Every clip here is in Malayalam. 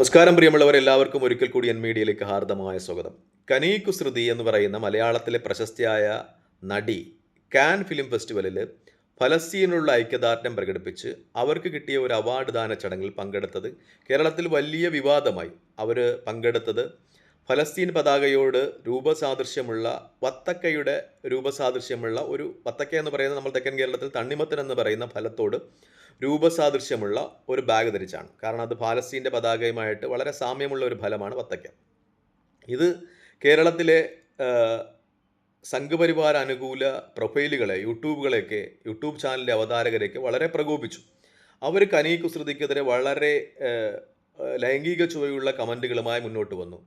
നമസ്കാരം പ്രിയമുള്ളവർ എല്ലാവർക്കും ഒരിക്കൽ കൂടി എൻ മീഡിയയിലേക്ക് ഹാർദമായ സ്വാഗതം. കനീ കുസൃതി എന്ന് പറയുന്ന മലയാളത്തിലെ പ്രശസ്തിയായ നടി കാൻ ഫിലിം ഫെസ്റ്റിവലിൽ ഫലസ്തീനുള്ള ഐക്യദാർഢ്യം പ്രകടിപ്പിച്ച് അവർക്ക് കിട്ടിയ ഒരു അവാർഡ് ദാന ചടങ്ങിൽ പങ്കെടുത്തത് കേരളത്തിൽ വലിയ വിവാദമായി. അവർ പങ്കെടുത്തത് ഫലസ്തീൻ പതാകയോട് രൂപസാദൃശ്യമുള്ള വത്തക്കയുടെ രൂപസാദൃശ്യമുള്ള ഒരു വത്തക്ക എന്ന് പറയുന്നത് നമ്മൾ തെക്കൻ കേരളത്തിൽ തണ്ണിമത്തൻ എന്ന് പറയുന്ന ഫലത്തോട് രൂപസാദൃശ്യമുള്ള ഒരു ബാഗ് ധരിച്ചാണ്. കാരണം അത് പാലസ്തീന്റെ പതാകയുമായിട്ട് വളരെ സാമ്യമുള്ള ഒരു ഫലമാണ് വത്തക്ക ഇത് കേരളത്തിലെ സംഘപരിവാര അനുകൂല പ്രൊഫൈലുകളെ യൂട്യൂബുകളെയൊക്കെ യൂട്യൂബ് ചാനലിലെ അവതാരകരെയൊക്കെ വളരെ പ്രകോപിച്ചു അവർ കനീ കുസൃതിക്കെതിരെ വളരെ ലൈംഗിക ചുവയുള്ള കമന്റുകളുമായി മുന്നോട്ട് വന്നു.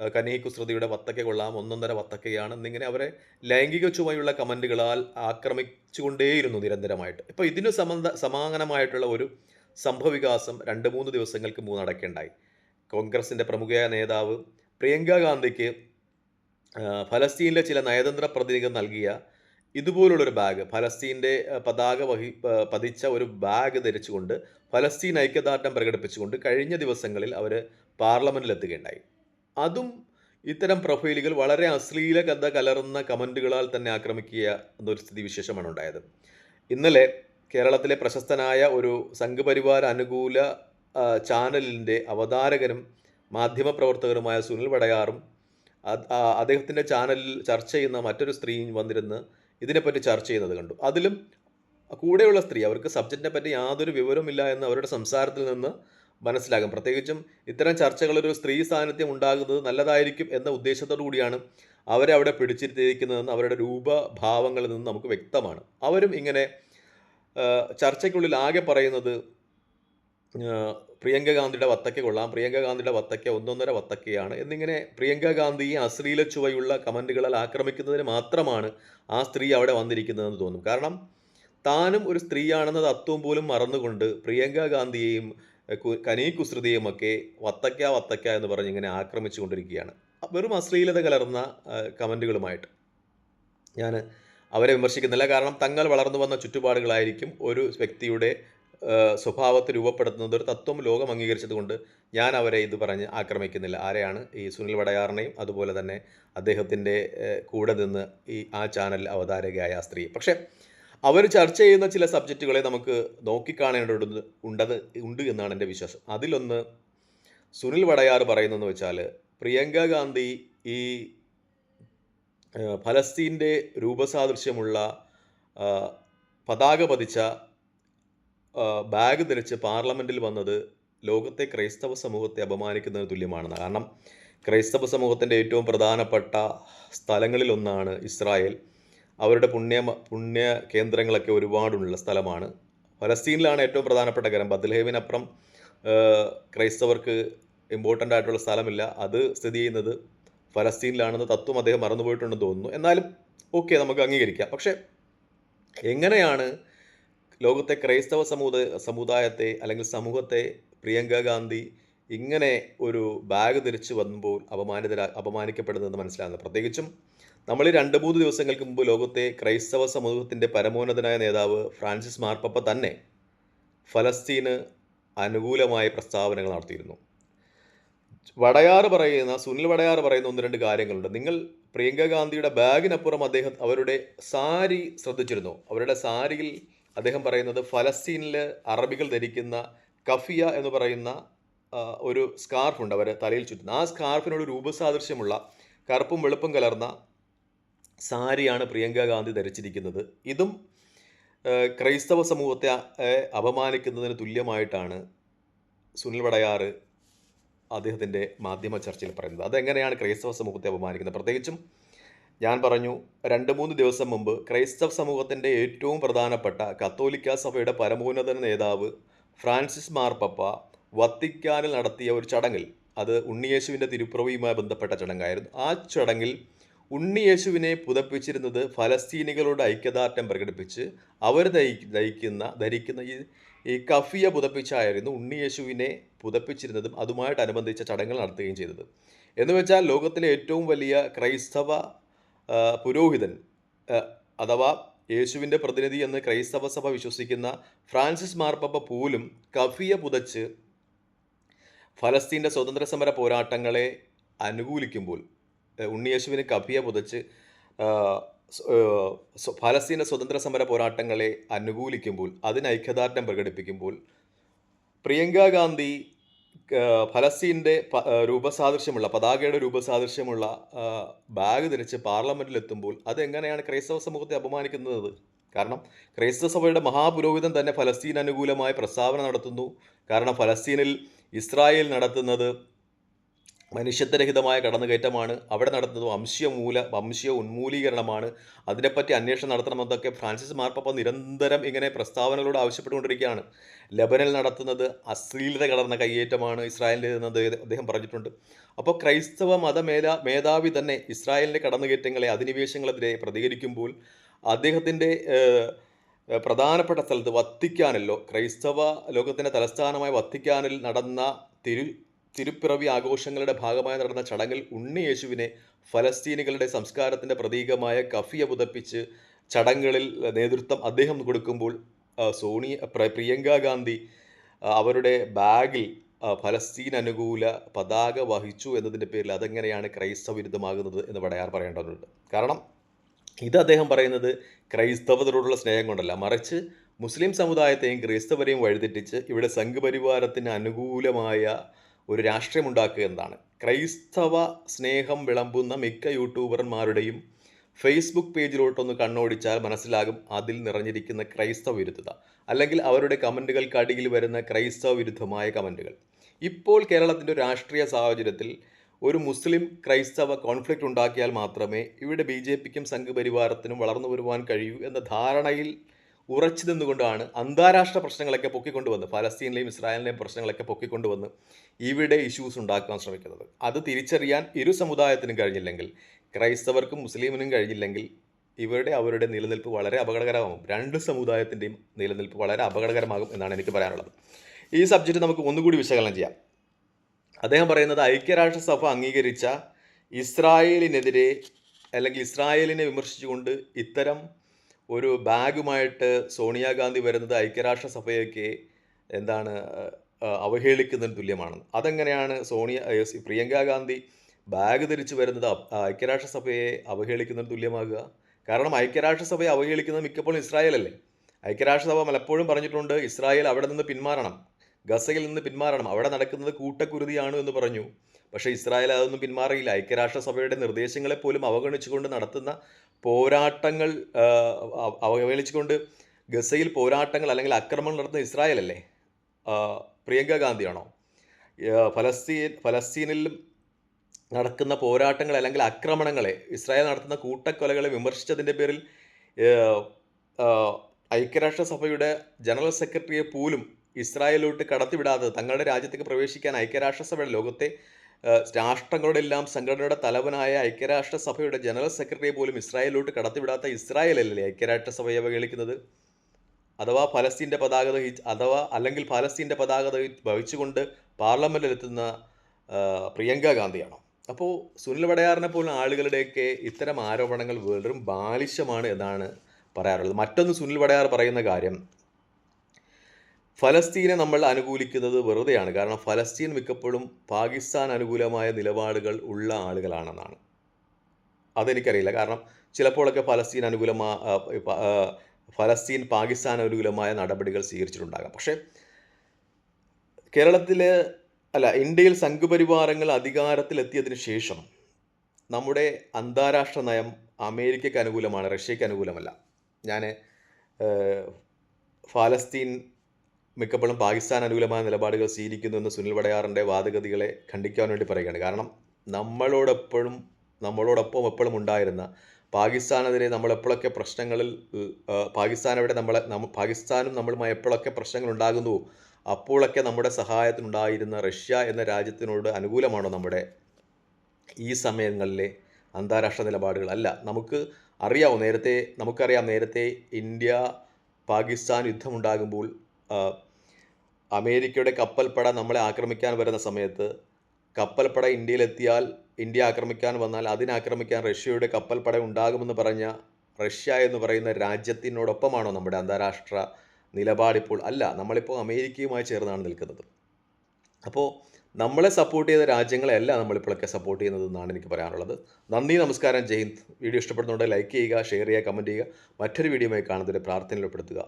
കനീ കുസൃതിയുടെ വത്തക്ക കൊള്ളാം ഒന്നൊന്നര വത്തക്കയാണ്. എന്നിങ്ങനെ അവരെ ലൈംഗിക ചുവയുള്ള കമന്റുകളാൽ ആക്രമിച്ചുകൊണ്ടേയിരുന്നു നിരന്തരമായിട്ട്. ഇപ്പോൾ ഇതിന് സംബന്ധ സമാനമായിട്ടുള്ള ഒരു സംഭവവികാസം രണ്ട് മൂന്ന് ദിവസങ്ങൾക്ക് മുമ്പ് നടക്കേണ്ടായി. കോൺഗ്രസിന്റെ പ്രമുഖ നേതാവ് പ്രിയങ്ക ഗാന്ധിക്ക് ഫലസ്തീനിലെ ചില നയതന്ത്ര പ്രതിനിധികൾ നൽകിയ ഇതുപോലുള്ളൊരു ബാഗ് ഫലസ്തീന്റെ പതാക വഹി പതിച്ച ഒരു ബാഗ് ധരിച്ചുകൊണ്ട് ഫലസ്തീൻ ഐക്യദാർഢ്യം പ്രകടിപ്പിച്ചുകൊണ്ട് കഴിഞ്ഞ ദിവസങ്ങളിൽ അവർ പാർലമെന്റിലെത്തുകയുണ്ടായി അതും ഇത്തരം പ്രൊഫൈലുകൾ വളരെ അശ്ലീല കഥ കലർന്ന കമന്റുകളാൽ തന്നെ ആക്രമിക്കുക എന്നൊരു സ്ഥിതി വിശേഷമാണ് ഉണ്ടായത്. ഇന്നലെ കേരളത്തിലെ പ്രശസ്തനായ ഒരു സംഘപരിവാര അനുകൂല ചാനലിന്റെ അവതാരകനും മാധ്യമപ്രവർത്തകരുമായ സുനിൽ വടയാറും അദ്ദേഹത്തിന്റെ ചാനലിൽ ചർച്ച ചെയ്യുന്ന മറ്റൊരു സ്ത്രീയും വന്നിരുന്ന് ഇതിനെപ്പറ്റി ചർച്ച ചെയ്യുന്നത് കണ്ടു. അതിലും കൂടെയുള്ള സ്ത്രീ അവർക്ക് സബ്ജക്റ്റിനെ പറ്റി യാതൊരു വിവരമില്ല എന്ന് അവരുടെ സംസാരത്തിൽ നിന്ന് മനസ്സിലാകും. പ്രത്യേകിച്ചും ഇത്തരം ചർച്ചകളിൽ ഒരു സ്ത്രീ സാന്നിധ്യം ഉണ്ടാകുന്നത് നല്ലതായിരിക്കും എന്ന ഉദ്ദേശത്തോടു കൂടിയാണ് അവരെ അവിടെ പിടിച്ചിരുത്തിയിരിക്കുന്നതെന്ന് അവരുടെ രൂപഭാവങ്ങളിൽ നിന്ന് നമുക്ക് വ്യക്തമാണ്. അവരും ഇങ്ങനെ ചർച്ചയ്ക്കുള്ളിൽ ആകെ പറയുന്നത് പ്രിയങ്ക ഗാന്ധിയുടെ വത്തക്ക കൊള്ളാം പ്രിയങ്ക ഗാന്ധിയുടെ വത്തക്ക ഒന്നൊന്നര വത്തക്കയാണ് എന്നിങ്ങനെ പ്രിയങ്ക ഗാന്ധിയെ അശ്ലീല ചുവയുള്ള കമന്റുകളാൽ ആക്രമിക്കുന്നതിന് മാത്രമാണ് ആ സ്ത്രീ അവിടെ വന്നിരിക്കുന്നതെന്ന് തോന്നും. കാരണം താനും ഒരു സ്ത്രീയാണെന്ന തത്വം പോലും മറന്നുകൊണ്ട് പ്രിയങ്ക ഗാന്ധിയെയും കനീ കുസൃതിയുമൊക്കെ വത്തക്ക വത്തക്ക എന്ന് പറഞ്ഞ് ഇങ്ങനെ ആക്രമിച്ചു കൊണ്ടിരിക്കുകയാണ്. വെറും അശ്ലീലത കലർന്ന കമന്റുകളുമായിട്ട് ഞാൻ അവരെ വിമർശിക്കുന്നില്ല. കാരണം തങ്ങൾ വളർന്നു വന്ന ചുറ്റുപാടുകളായിരിക്കും ഒരു വ്യക്തിയുടെ സ്വഭാവത്തെ രൂപപ്പെടുത്തുന്നത്. ഒരു തത്വം ലോകം അംഗീകരിച്ചതുകൊണ്ട് ഞാൻ അവരെ ഇത് പറഞ്ഞ് ആക്രമിക്കുന്നില്ല. ആരെയാണ് ഈ സുനിൽ വടയാറിനെയും അതുപോലെ തന്നെ അദ്ദേഹത്തിന്റെ കൂടെ നിന്ന് ഈ ആ ചാനൽ അവതാരകയായ സ്ത്രീ. പക്ഷേ അവർ ചർച്ച ചെയ്യുന്ന ചില സബ്ജക്റ്റുകളെ നമുക്ക് നോക്കിക്കാണേണ്ടത് ഉണ്ടത് ഉണ്ട് എന്നാണ് എന്റെ വിശ്വാസം. അതിലൊന്ന് സുനിൽ വടയാർ പറയുന്നതെന്ന് വെച്ചാൽ പ്രിയങ്ക ഗാന്ധി ഈ ഫലസ്തീന്റെ രൂപസാദൃശ്യമുള്ള പതാക പതിച്ച ബാഗ് ധരിച്ച് പാർലമെന്റിൽ വന്നത് ലോകത്തെ ക്രൈസ്തവ സമൂഹത്തെ അപമാനിക്കുന്നതിന് തുല്യമാണെന്ന് കാരണം ക്രൈസ്തവ സമൂഹത്തിന്റെ ഏറ്റവും പ്രധാനപ്പെട്ട സ്ഥലങ്ങളിലൊന്നാണ് ഇസ്രായേൽ. അവരുടെ പുണ്യ പുണ്യ കേന്ദ്രങ്ങളൊക്കെ ഒരുപാടുള്ള സ്ഥലമാണ്. ഫലസ്തീനിലാണ് ഏറ്റവും പ്രധാനപ്പെട്ട കാര്യം ബദൽഹേവിനപ്പുറം ക്രൈസ്തവർക്ക് ഇമ്പോർട്ടന്റ് ആയിട്ടുള്ള സ്ഥലമില്ല. അത് സ്ഥിതി ചെയ്യുന്നത് ഫലസ്തീനിലാണെന്ന് തത്വം അദ്ദേഹം മറന്നുപോയിട്ടുണ്ടെന്ന് തോന്നുന്നു. എന്നാലും ഓക്കെ നമുക്ക് അംഗീകരിക്കാം. പക്ഷേ എങ്ങനെയാണ് ലോകത്തെ ക്രൈസ്തവ സമൂഹ സമുദായത്തെ അല്ലെങ്കിൽ സമൂഹത്തെ പ്രിയങ്ക ഗാന്ധി ഇങ്ങനെ ഒരു ബാഗ് ധരിച്ച് വന്നപ്പോൾ അപമാനിതരാ അപമാനിക്കപ്പെടുന്നതെന്ന് മനസ്സിലാകുന്നത്? പ്രത്യേകിച്ചും നമ്മൾ രണ്ട് മൂന്ന് ദിവസങ്ങൾക്ക് മുമ്പ് ലോകത്തെ ക്രൈസ്തവ സമൂഹത്തിന്റെ പരമോന്നതനായ നേതാവ് ഫ്രാൻസിസ് മാർപ്പപ്പ തന്നെ ഫലസ്തീന് അനുകൂലമായ പ്രസ്താവനകൾ നടത്തിയിരുന്നു. വടയാറ് പറയുന്ന സുനിൽ വടയാറ് പറയുന്ന ഒന്ന് രണ്ട് കാര്യങ്ങളുണ്ട്. നിങ്ങൾ പ്രിയങ്ക ഗാന്ധിയുടെ ബാഗിനപ്പുറം അദ്ദേഹം അവരുടെ സാരി ശ്രദ്ധിച്ചിരുന്നു. അവരുടെ സാരിയിൽ അദ്ദേഹം പറയുന്നത് ഫലസ്തീനിൽ അറബികൾ ധരിക്കുന്ന കഫിയ എന്ന് പറയുന്ന ഒരു സ്കാർഫുണ്ട് അവർ തലയിൽ ചുറ്റുന്ന ആ സ്കാർഫിനോട് രൂപസാദൃശ്യമുള്ള കറുപ്പും വെളുപ്പും കലർന്ന സാരിയാണ് പ്രിയങ്ക ഗാന്ധി ധരിച്ചിരിക്കുന്നത്. ഇതും ക്രൈസ്തവ സമൂഹത്തെ അപമാനിക്കുന്നതിന് തുല്യമായിട്ടാണ് സുനിൽ വടയാർ അദ്ദേഹത്തിന്റെ മാധ്യമ ചർച്ചയിൽ പറയുന്നത്. അതെങ്ങനെയാണ് ക്രൈസ്തവ സമൂഹത്തെ അപമാനിക്കുന്നത്? പ്രത്യേകിച്ചും ഞാൻ പറഞ്ഞു രണ്ട് മൂന്ന് ദിവസം മുമ്പ് ക്രൈസ്തവ സമൂഹത്തിന്റെ ഏറ്റവും പ്രധാനപ്പെട്ട കത്തോലിക്ക സഭയുടെ പരമോന്നത നേതാവ് ഫ്രാൻസിസ് മാർപ്പപ്പ വത്തിക്കാനിൽ നടത്തിയ ഒരു ചടങ്ങിൽ അത് ഉണ്ണിയേശുവിന്റെ തിരുപ്പിറവിയുമായി ബന്ധപ്പെട്ട ചടങ്ങായിരുന്നു. ആ ചടങ്ങിൽ ഉണ്ണിയേശുവിനെ പുതപ്പിച്ചിരുന്നത് ഫലസ്തീനികളുടെ ഐക്യദാർഢ്യം പ്രകടിപ്പിച്ച് അവർ ധരിക്കുന്ന ധരിക്കുന്ന ഈ ഈ കഫിയ പുതപ്പിച്ചായിരുന്നു ഉണ്ണിയേശുവിനെ പുതപ്പിച്ചിരുന്നതും അതുമായിട്ടനുബന്ധിച്ച ചടങ്ങുകൾ നടത്തുകയും ചെയ്തത്. എന്ന് വെച്ചാൽ ലോകത്തിലെ ഏറ്റവും വലിയ ക്രൈസ്തവ പുരോഹിതൻ അഥവാ യേശുവിന്റെ പ്രതിനിധി എന്ന് ക്രൈസ്തവ സഭ വിശ്വസിക്കുന്ന ഫ്രാൻസിസ് മാർപ്പപ്പ പോലും കഫിയ പുതച്ച് ഫലസ്തീന്റെ സ്വതന്ത്ര സമര പോരാട്ടങ്ങളെ അനുകൂലിക്കുമ്പോൾ ഉണ്ണിയേശുവിന് കഭിയ പുതച്ച് ഫലസ്തീന്റെ സ്വതന്ത്ര സമര പോരാട്ടങ്ങളെ അനുകൂലിക്കുമ്പോൾ അതിന് ഐക്യദാർഢ്യം പ്രകടിപ്പിക്കുമ്പോൾ പ്രിയങ്ക ഗാന്ധി ഫലസ്തീന്റെ രൂപസാദൃശ്യമുള്ള പതാകയുടെ രൂപസാദൃശ്യമുള്ള ബാഗ് ധരിച്ച് പാർലമെന്റിലെത്തുമ്പോൾ അതെങ്ങനെയാണ് ക്രൈസ്തവ സമൂഹത്തെ അപമാനിക്കുന്നത്? കാരണം ക്രൈസ്തവ സഭയുടെ മഹാപുരോഹിതൻ തന്നെ ഫലസ്തീൻ അനുകൂലമായ പ്രസ്താവന നടത്തുന്നു. കാരണം ഫലസ്തീനിൽ ഇസ്രായേൽ നടത്തുന്നത് മനുഷ്യത്വരഹിതമായ കടന്നുകയറ്റമാണ്. അവിടെ നടത്തുന്നത് വംശീയ മൂല വംശീയ ഉന്മൂലീകരണമാണ്. അതിനെപ്പറ്റി അന്വേഷണം നടത്തണമെന്നൊക്കെ ഫ്രാൻസിസ് മാർപ്പാപ്പ നിരന്തരം ഇങ്ങനെ പ്രസ്താവനകളോട് ആവശ്യപ്പെട്ടുകൊണ്ടിരിക്കുകയാണ്. ലബനൽ നടത്തുന്നത് അശ്ലീലത കടന്ന കയ്യേറ്റമാണ് ഇസ്രായേലിന്റെ അദ്ദേഹം പറഞ്ഞിട്ടുണ്ട്. അപ്പോൾ ക്രൈസ്തവ മതമേല മേധാ മേധാവി തന്നെ ഇസ്രായേലിന്റെ കടന്നുകയറ്റങ്ങളെ അധിനിവേശങ്ങളെതിരെ പ്രതികരിക്കുമ്പോൾ അദ്ദേഹത്തിന്റെ പ്രധാനപ്പെട്ട സ്ഥലത്ത് വത്തിക്കാനല്ലോ ക്രൈസ്തവ ലോകത്തിന്റെ തലസ്ഥാനമായ വത്തിക്കാനിൽ നടന്ന തിരു തിരുപ്പിറവി ആഘോഷങ്ങളുടെ ഭാഗമായി നടന്ന ചടങ്ങിൽ ഉണ്ണി യേശുവിനെ ഫലസ്തീനികളുടെ സംസ്കാരത്തിന്റെ പ്രതീകമായ കഫിയ പുതപ്പിച്ച് ചടങ്ങുകളിൽ നേതൃത്വം അദ്ദേഹം കൊടുക്കുമ്പോൾ സോണി സോണിയ പ്രിയങ്ക ഗാന്ധി അവരുടെ ബാഗിൽ ഫലസ്തീൻ അനുകൂല പതാക വഹിച്ചു എന്നതിന്റെ പേരിൽ അതെങ്ങനെയാണ് ക്രൈസ്തവ വിരുദ്ധമാകുന്നത് എന്ന് പടയാർ പറയേണ്ടതുണ്ട്. കാരണം ഇത് അദ്ദേഹം പറയുന്നത് ക്രൈസ്തവരോടുള്ള സ്നേഹം കൊണ്ടല്ല. മറിച്ച് മുസ്ലിം സമുദായത്തെയും ക്രൈസ്തവരെയും വഴിതെറ്റിച്ച് ഇവിടെ സംഘപരിവാരത്തിന് അനുകൂലമായ ഒരു രാഷ്ട്രീയം ഉണ്ടാക്കുക എന്നതാണ്. ക്രൈസ്തവ സ്നേഹം വിളമ്പുന്ന മിക്ക യൂട്യൂബർമാരുടെയും ഫേസ്ബുക്ക് പേജിലോട്ടൊന്ന് കണ്ണോടിച്ചാൽ മനസ്സിലാകും അതിൽ നിറഞ്ഞിരിക്കുന്ന ക്രൈസ്തവ വിരുദ്ധത അല്ലെങ്കിൽ അവരുടെ കമന്റുകൾക്കടിയിൽ വരുന്ന ക്രൈസ്തവ വിരുദ്ധമായ കമന്റുകൾ. ഇപ്പോൾ കേരളത്തിന്റെ രാഷ്ട്രീയ സാഹചര്യത്തിൽ ഒരു മുസ്ലിം ക്രൈസ്തവ കോൺഫ്ലിക്റ്റ് ഉണ്ടാക്കിയാൽ മാത്രമേ ഇവിടെ ബി ജെ പിക്കും സംഘപരിവാരത്തിനും വളർന്നു വരുവാൻ കഴിയൂ എന്ന ധാരണയിൽ ഉറച്ചു നിന്നുകൊണ്ടാണ് അന്താരാഷ്ട്ര പ്രശ്നങ്ങളൊക്കെ പൊക്കിക്കൊണ്ടുവന്ന് ഫലസ്തീനിലെയും ഇസ്രായേലിലെയും പ്രശ്നങ്ങളൊക്കെ പൊക്കിക്കൊണ്ടുവന്ന് ഇവിടെ ഇഷ്യൂസ് ഉണ്ടാക്കാൻ ശ്രമിക്കുന്നത്. അത് തിരിച്ചറിയാൻ ഇരു സമുദായത്തിനും കഴിഞ്ഞില്ലെങ്കിൽ ക്രൈസ്തവർക്കും മുസ്ലിമിനും കഴിഞ്ഞില്ലെങ്കിൽ ഇവരുടെ അവരുടെ നിലനിൽപ്പ് വളരെ അപകടകരമാകും. രണ്ട് സമുദായത്തിന്റെയും നിലനിൽപ്പ് വളരെ അപകടകരമാകും എന്നാണ് എനിക്ക് പറയാനുള്ളത്. ഈ സബ്ജക്റ്റ് നമുക്ക് ഒന്നുകൂടി വിശകലനം ചെയ്യാം. അദ്ദേഹം പറയുന്നത് ഐക്യരാഷ്ട്രസഭ അംഗീകരിച്ച ഇസ്രായേലിനെതിരെ അല്ലെങ്കിൽ ഇസ്രായേലിനെ വിമർശിച്ചുകൊണ്ട് ഇത്തരം ഒരു ബാഗുമായിട്ട് സോണിയാഗാന്ധി വരുന്നത് ഐക്യരാഷ്ട്രസഭയൊക്കെ എന്താണ് അവഹേളിക്കുന്നതിന് തുല്യമാണ് അതെങ്ങനെയാണ് സോണിയ പ്രിയങ്ക ഗാന്ധി ബാഗ് ധരിച്ചു വരുന്നത് ഐക്യരാഷ്ട്രസഭയെ അവഹേളിക്കുന്നതിന് തുല്യമാകുക? കാരണം ഐക്യരാഷ്ട്രസഭയെ അവഹേളിക്കുന്നത് മിക്കപ്പോഴും ഇസ്രായേലല്ലേ? ഐക്യരാഷ്ട്രസഭ പലപ്പോഴും പറഞ്ഞിട്ടുണ്ട് ഇസ്രായേൽ അവിടെ നിന്ന് പിന്മാറണം. ഗസയിൽ നിന്ന് പിന്മാറണം. അവിടെ നടക്കുന്നത് കൂട്ടക്കുരുതിയാണ് എന്ന് പറഞ്ഞു. പക്ഷേ ഇസ്രായേൽ അതൊന്നും പിന്മാറിയില്ല. ഐക്യരാഷ്ട്രസഭയുടെ നിർദ്ദേശങ്ങളെ പോലും അവഗണിച്ചുകൊണ്ട് നടത്തുന്ന പോരാട്ടങ്ങൾ അവഹേളിച്ചുകൊണ്ട് ഗസയിൽ പോരാട്ടങ്ങൾ അല്ലെങ്കിൽ ആക്രമണം നടത്തുന്ന ഇസ്രായേൽ അല്ലേ പ്രിയങ്ക ഗാന്ധിയാണോ? ഫലസ്തീൻ ഫലസ്തീനിലും നടക്കുന്ന പോരാട്ടങ്ങൾ അല്ലെങ്കിൽ ആക്രമണങ്ങളെ ഇസ്രായേൽ നടത്തുന്ന കൂട്ടക്കൊലകളെ വിമർശിച്ചതിന്റെ പേരിൽ ഐക്യരാഷ്ട്രസഭയുടെ ജനറൽ സെക്രട്ടറിയെ പോലും ഇസ്രായേലിലോട്ട് കടത്തിവിടാതെ തങ്ങളുടെ രാജ്യത്തേക്ക് പ്രവേശിക്കാൻ ഐക്യരാഷ്ട്രസഭയുടെ ലോകത്തെ രാഷ്ട്രങ്ങളുടെ എല്ലാം സംഘടനയുടെ തലവനായ ഐക്യരാഷ്ട്രസഭയുടെ ജനറൽ സെക്രട്ടറിയെ പോലും ഇസ്രായേലിലോട്ട് കടത്തിവിടാത്ത ഇസ്രായേലല്ലേ ഐക്യരാഷ്ട്രസഭയെ അവഹേളിക്കുന്നത്? അഥവാ ഫലസ്തീന്റെ പതാക അഥവാ അല്ലെങ്കിൽ ഫലസ്തീന്റെ പതാക വഹിച്ചുകൊണ്ട് പാർലമെന്റിലെത്തുന്ന പ്രിയങ്ക ഗാന്ധിയാണോ? അപ്പോൾ സുനിൽ വടയാറിനെ പോലുള്ള ആളുകളുടെയൊക്കെ ഇത്തരം ആരോപണങ്ങൾ വെറും ബാലിശമാണ് എന്നാണ് പറയാറുള്ളത്. മറ്റൊന്ന് സുനിൽ വടയാർ പറയുന്ന കാര്യം ഫലസ്തീനെ നമ്മൾ അനുകൂലിക്കുന്നത് വെറുതെയാണ്. കാരണം ഫലസ്തീൻ മിക്കപ്പോഴും പാകിസ്ഥാൻ അനുകൂലമായ നിലപാടുകൾ ഉള്ള ആളുകളാണെന്നാണ്. അതെനിക്കറിയില്ല. കാരണം ചിലപ്പോഴൊക്കെ ഫലസ്തീൻ അനുകൂലമായ ഫലസ്തീൻ പാകിസ്ഥാൻ അനുകൂലമായ നടപടികൾ സ്വീകരിച്ചിട്ടുണ്ടാകാം. പക്ഷേ കേരളത്തിൽ അല്ല ഇന്ത്യയിൽ സംഘപരിവാരങ്ങൾ അധികാരത്തിലെത്തിയതിന് ശേഷം നമ്മുടെ അന്താരാഷ്ട്ര നയം അമേരിക്കയ്ക്ക് അനുകൂലമാണ് റഷ്യയ്ക്ക് അനുകൂലമല്ല. ഞാൻ ഫലസ്തീൻ മിക്കപ്പോഴും പാകിസ്ഥാൻ അനുകൂലമായ നിലപാടുകൾ സ്വീകരിക്കുന്നു എന്ന് സുനിൽ വടയാറിന്റെ വാദഗതികളെ ഖണ്ഡിക്കാൻ വേണ്ടി പറയുകയാണ്. കാരണം നമ്മളോടെപ്പോഴും നമ്മളോടൊപ്പം എപ്പോഴും ഉണ്ടായിരുന്ന പാകിസ്ഥാനെതിരെ നമ്മളെപ്പോഴൊക്കെ പ്രശ്നങ്ങളിൽ പാകിസ്ഥാനവിടെ നമ്മളെ നമ്മ പാകിസ്ഥാനും നമ്മളുമായി എപ്പോഴൊക്കെ പ്രശ്നങ്ങൾ ഉണ്ടാകുന്നുവോ അപ്പോഴൊക്കെ നമ്മുടെ സഹായത്തിനുണ്ടായിരുന്ന റഷ്യ എന്ന രാജ്യത്തിനോട് അനുകൂലമാണോ നമ്മുടെ ഈ സമയങ്ങളിലെ അന്താരാഷ്ട്ര നിലപാടുകൾ? അല്ല നമുക്ക് അറിയാവും നേരത്തെ നമുക്കറിയാം നേരത്തെ ഇന്ത്യ പാകിസ്ഥാൻ യുദ്ധമുണ്ടാകുമ്പോൾ അമേരിക്കയുടെ കപ്പൽപ്പട നമ്മളെ ആക്രമിക്കാൻ വരുന്ന സമയത്ത് കപ്പൽപ്പട ഇന്ത്യയിലെത്തിയാൽ ഇന്ത്യ ആക്രമിക്കാൻ വന്നാൽ അതിനാക്രമിക്കാൻ റഷ്യയുടെ കപ്പൽപ്പട ഉണ്ടാകുമെന്ന് പറഞ്ഞ റഷ്യ എന്ന് പറയുന്ന രാജ്യത്തിനോടൊപ്പമാണോ നമ്മുടെ അന്താരാഷ്ട്ര നിലപാടിപ്പോൾ അല്ല നമ്മളിപ്പോൾ അമേരിക്കയുമായി ചേർന്നാണ് നിൽക്കുന്നത്. അപ്പോൾ നമ്മളെ സപ്പോർട്ട് ചെയ്ത രാജ്യങ്ങളെയല്ല നമ്മളിപ്പോഴൊക്കെ സപ്പോർട്ട് ചെയ്യുന്നതെന്നാണ് എനിക്ക് പറയാനുള്ളത്. നന്ദി നമസ്കാരം. ജയ് വീഡിയോ ഇഷ്ടപ്പെടുന്നുണ്ടെങ്കിൽ ലൈക്ക് ചെയ്യുക ഷെയർ ചെയ്യുക കമന്റ് ചെയ്യുക. മറ്റൊരു വീഡിയോയുമായി കാണുന്നതിന്റെ പ്രാർത്ഥനയിൽ ഉൾപ്പെടുത്തുക.